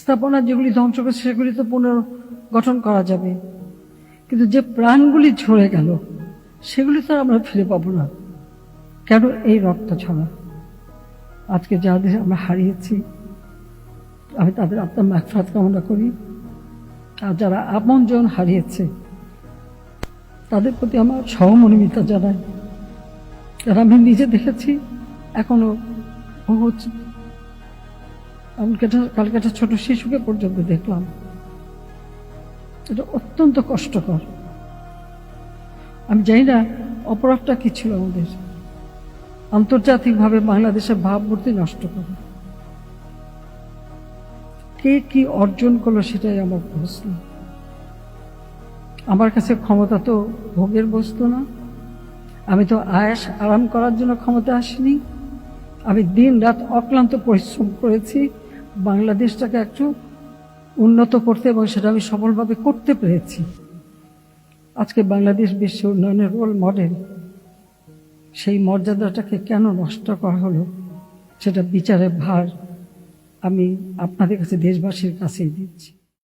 স্থাপনা যেগুলি ধ্বংস করেছে, সেগুলি তো পুনর্গঠন করা যাবে। কিন্তু যে প্রাণগুলি ঝরে গেল, সেগুলি তো আমরা ফিরে পাবো না। কেন এই রক্ত ছড়া আজকে যাদের আমরা হারিয়েছি, আমি তাদের আত্মার মাফরাত কামনা করি। আর যারা আপনজন হারিয়েছে, তাদের প্রতি আমার সহমর্মিতা জানাই। যারা আমি নিজে দেখেছি, এখনও ছোট শিশুকে পর্যন্ত দেখলাম। এটা অত্যন্ত কষ্টকর। আমি জানি না, অপরাধটা কি ছিল আমাদের। আন্তর্জাতিকভাবে বাংলাদেশের ভাবমূর্তি নষ্ট করে। কে কি অর্জন করল সেটাই আমার প্রশ্ন। আমার কাছে ক্ষমতা তো ভোগের বস্তু না। আমি তো আয়াস আরাম করার জন্য ক্ষমতা আসিনি। আমি দিন রাত অক্লান্ত পরিশ্রম করেছি। বাংলাদেশটাকে একটু উন্নত করতে এবং সেটা আমি সফলভাবে করতে পেরেছি। আজকে বাংলাদেশ বিশ্ব উন্নয়নের রোল মডেল সেই মর্যাদাটাকে কেন নষ্ট করা হলো, সেটা বিচারের ভার আমি আপনাদের কাছে দেশবাসীর কাছেই দিচ্ছি।